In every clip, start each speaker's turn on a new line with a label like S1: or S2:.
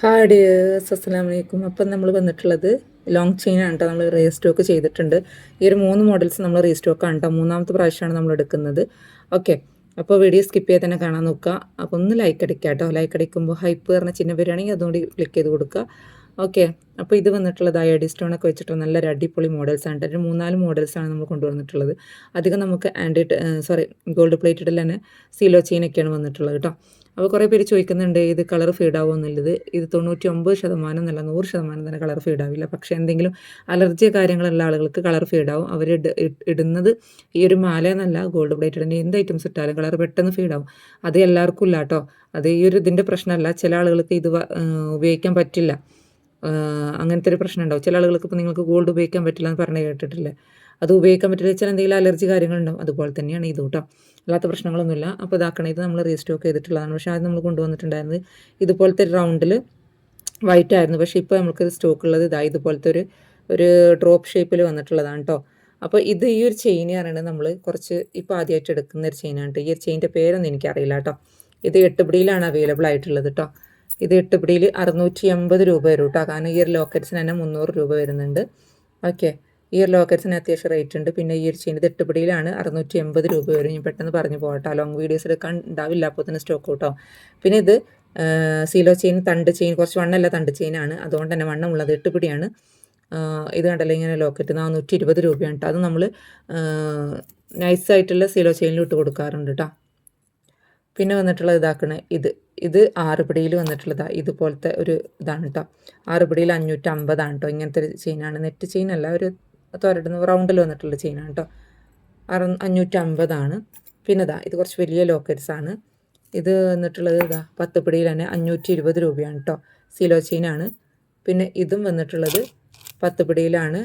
S1: Hi dears അസ്സലാം വലൈക്കും അപ്പം നമ്മൾ വന്നിട്ടുള്ളത് ലോങ് ചെയിൻ ആണ് കേട്ടോ നമ്മൾ റീസ്റ്റോക്ക് ചെയ്തിട്ടുണ്ട്. ഈ ഒരു മൂന്ന് മോഡൽസ് നമ്മൾ റീസ്റ്റോക്ക് ആണ് കേട്ടോ മൂന്നാമത്തെ പ്രാവശ്യമാണ് നമ്മൾ എടുക്കുന്നത്. ഓക്കെ അപ്പോൾ വീഡിയോ സ്കിപ്പ് ചെയ്ത് തന്നെ കാണാൻ നോക്കുക. അപ്പോൾ ഒന്ന് ലൈക്ക് അടിക്കുക കേട്ടോ ലൈക്ക് അടിക്കുമ്പോൾ ഹൈപ്പ് പറഞ്ഞ ചിഹ്നം വരികയാണെങ്കിൽ അതുകൊണ്ട് ക്ലിക്ക് ചെയ്ത് കൊടുക്കുക. ഓക്കെ. അപ്പോൾ ഇത് വന്നിട്ടുള്ളത് സ്റ്റോൺ ഒക്കെ വെച്ചിട്ട് നല്ലൊരു അടിപൊളി മോഡൽസ് ആണ് ഒരു മൂന്നാൽ മോഡൽസാണ് നമ്മൾ കൊണ്ടുവന്നിട്ടുള്ളത്. അധികം നമുക്ക് ആൻഡി സോറി ഗോൾഡ് പ്ലേറ്റഡിൽ തന്നെ സീലോ ചെയിനൊക്കെയാണ് വന്നിട്ടുള്ളത് കേട്ടോ. അപ്പോൾ കുറേ പേര് ചോദിക്കുന്നുണ്ട് ഇത് കളർ ഫീഡാവോ എന്നുള്ളത്. ഇത് തൊണ്ണൂറ്റി ഒമ്പത് ശതമാനം എന്നല്ല നൂറ് ശതമാനം തന്നെ കളർ ഫീഡാവില്ല പക്ഷേ എന്തെങ്കിലും അലർജി കാര്യങ്ങളുള്ള ആളുകൾക്ക് കളർ ഫീഡാവും അവർ ഇടുന്നത് ഈ ഒരു മാല എന്നല്ല ഗോൾഡ് പ്ലേറ്റഡിന്റെ എന്ത് ഐറ്റംസ് ഇട്ടാലും കളർ പെട്ടെന്ന് ഫീഡാവും അത് എല്ലാവർക്കും ഇല്ല കേട്ടോ. അത് ഈ ഒരു ഇതിന്റെ പ്രശ്നമല്ല. ചില ആളുകൾക്ക് ഇത് ഉപയോഗിക്കാൻ പറ്റില്ല. അങ്ങനത്തെ ഒരു പ്രശ്നം ഉണ്ടാവും. ചില ആളുകൾക്ക് ഇപ്പോൾ നിങ്ങൾക്ക് ഗോൾഡ് ഉപയോഗിക്കാൻ പറ്റില്ല എന്ന് പറഞ്ഞ് കേട്ടിട്ടില്ലേ? അത് ഉപയോഗിക്കാൻ പറ്റില്ല ചില എന്തെങ്കിലും അലർജി കാര്യങ്ങളുണ്ടാവും. അതുപോലെ തന്നെയാണ് ഇത് കേട്ടോ. അല്ലാത്ത പ്രശ്നങ്ങളൊന്നുമില്ല. അപ്പോൾ ഇതാക്കണേ ഇത് നമ്മൾ റീസ്റ്റോക്ക് ചെയ്തിട്ടുള്ളതാണ്. പക്ഷേ ആദ്യം നമ്മൾ കൊണ്ടുവന്നിട്ടുണ്ടായിരുന്നത് ഇതുപോലത്തെ റൗണ്ടിൽ വൈറ്റ് ആയിരുന്നു. പക്ഷേ ഇപ്പോൾ നമുക്ക് സ്റ്റോക്ക് ഉള്ളത് ഇതാ ഇതുപോലത്തെ ഒരു ഒരു ഡ്രോപ്പ് ഷേപ്പിൽ വന്നിട്ടുള്ളതാണ് കേട്ടോ. അപ്പോൾ ഇത് ഈ ഒരു ചെയിൻ പറയുന്നത് നമ്മൾ കുറച്ച് ഇപ്പോൾ ആദ്യമായിട്ട് എടുക്കുന്ന ഒരു ചെയിനാണ് കേട്ടോ. ഈ ഒരു ചെയിന്റെ പേരൊന്നും എനിക്കറിയില്ല കേട്ടോ. ഇത് എട്ടുപിടിയിലാണ് അവൈലബിൾ ആയിട്ടുള്ളത് കേട്ടോ. ഇത് എട്ടുപിടിയിൽ അറുന്നൂറ്റി എൺപത് രൂപ വരും കേട്ടോ. കാരണം ഈ ഒരു ലോക്കറ്റ്സിന് തന്നെ മുന്നൂറ് രൂപ വരുന്നുണ്ട്. ഓക്കെ. ഈ ഒരു ലോക്കറ്റ്സിന് അത്യാവശ്യം റേറ്റ് ഉണ്ട്. പിന്നെ ഈ ഒരു ചെയിൻ ഇത് എട്ടുപിടിയിലാണ് അറുന്നൂറ്റി എൺപത് രൂപ വരും. ഞാൻ പെട്ടെന്ന് പറഞ്ഞു പോകട്ടോ ലോങ് വീഡിയോസ് എടുക്കാൻ ഉണ്ടാവില്ല. അപ്പോൾ തന്നെ സ്റ്റോക്ക് കേട്ടോ. പിന്നെ ഇത് സീലോ ചെയിൻ തണ്ട് ചെയിൻ കുറച്ച് വണ്ണല്ല തണ്ട് ചെയിനാണ് അതുകൊണ്ട് തന്നെ വണ്ണമുള്ളത് എട്ടുപിടിയാണ്. ഇത് കണ്ടല്ലോ ഇങ്ങനെ ലോക്കറ്റ് നാനൂറ്റി ഇരുപത് രൂപയാണ് കേട്ടോ. അത് നമ്മൾ നൈസായിട്ടുള്ള സീലോ ചെയിനിൽ ഇട്ട് കൊടുക്കാറുണ്ട് കേട്ടോ. പിന്നെ വന്നിട്ടുള്ളത് ഇതാക്കണ. ഇത് ഇത് ആറുപടിയിൽ വന്നിട്ടുള്ളതാണ് ഇതുപോലത്തെ ഒരു ഇതാണ് കേട്ടോ ആറുപടിയിൽ അഞ്ഞൂറ്റമ്പതാണ് കേട്ടോ ഇങ്ങനത്തെ ഒരു ചെയിനാണ് നെറ്റ് ചെയിൻ അല്ല ഒരു തുരടുന്ന റൗണ്ടിൽ വന്നിട്ടുള്ള ചെയിനാണ് കേട്ടോ അറു അഞ്ഞൂറ്റമ്പതാണ്. പിന്നെ ഇതാ ഇത് കുറച്ച് വലിയ ലോക്കറ്റ്സ് ആണ്. ഇത് വന്നിട്ടുള്ളത് ഇതാ പത്ത് പിടിയിൽ തന്നെ അഞ്ഞൂറ്റി ഇരുപത് രൂപയാണ് കേട്ടോ സിലോ ചെയിനാണ് പിന്നെ ഇതും വന്നിട്ടുള്ളത് പത്ത് പിടിയിലാണ്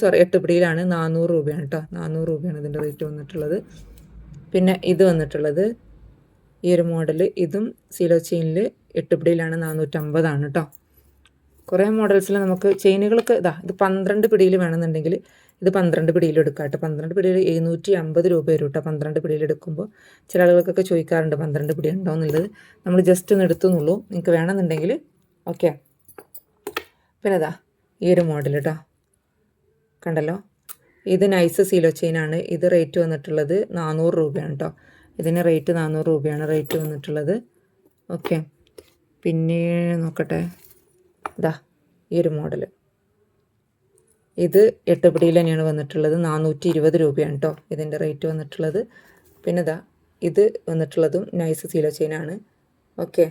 S1: സോറി എട്ട് പിടിയിലാണ് നാനൂറ് രൂപയാണ് കേട്ടോ നാനൂറ് രൂപയാണ് ഇതിന്റെ റേറ്റ് വന്നിട്ടുള്ളത്. പിന്നെ ഇത് വന്നിട്ടുള്ളത് ഈ ഒരു മോഡൽ ഇതും സീലോ ചെയിനിൽ എട്ടുപിടിയിലാണ് നാനൂറ്റമ്പതാണ് കേട്ടോ കുറേ മോഡൽസിൽ നമുക്ക് ചെയിനുകൾക്ക് ഇതാ ഇത് പന്ത്രണ്ട് പിടിയിൽ വേണമെന്നുണ്ടെങ്കിൽ ഇത് പന്ത്രണ്ട് പിടിയിൽ എടുക്കാം കേട്ടോ പന്ത്രണ്ട് പിടിയിൽ എഴുന്നൂറ്റി അമ്പത് രൂപ വരും കേട്ടോ പന്ത്രണ്ട് പിടിയിൽ എടുക്കുമ്പോൾ ചില ആളുകൾക്കൊക്കെ ചോദിക്കാറുണ്ട് പന്ത്രണ്ട് പിടി ഉണ്ടോ എന്നുള്ളത്. നമ്മൾ ജസ്റ്റ് ഒന്ന് എടുത്തുന്നുള്ളൂ. നിങ്ങൾക്ക് വേണമെന്നുണ്ടെങ്കിൽ ഓക്കെ. പിന്നെ ഇതാ ഈ ഒരു മോഡൽ കേട്ടോ കണ്ടല്ലോ? ഇത് നൈസ് സീലോ ചെയിനാണ്. ഇത് റേറ്റ് വന്നിട്ടുള്ളത് നാനൂറ് രൂപയാണ് കേട്ടോ ഇതിന് റേറ്റ് നാനൂറ് രൂപയാണ് റേറ്റ് വന്നിട്ടുള്ളത്. ഓക്കെ പിന്നെ നോക്കട്ടെ. ഇതാ ഈ ഒരു മോഡൽ ഇത് എട്ട് പിടിയിൽ തന്നെയാണ് വന്നിട്ടുള്ളത്. നാനൂറ്റി ഇരുപത് രൂപയാണ് കേട്ടോ ഇതിന്റെ റേറ്റ് വന്നിട്ടുള്ളത്. പിന്നെ ഇതാ ഇത് വന്നിട്ടുള്ളതും നൈസ് സീലോ ചെയിനാണ് ഓക്കെ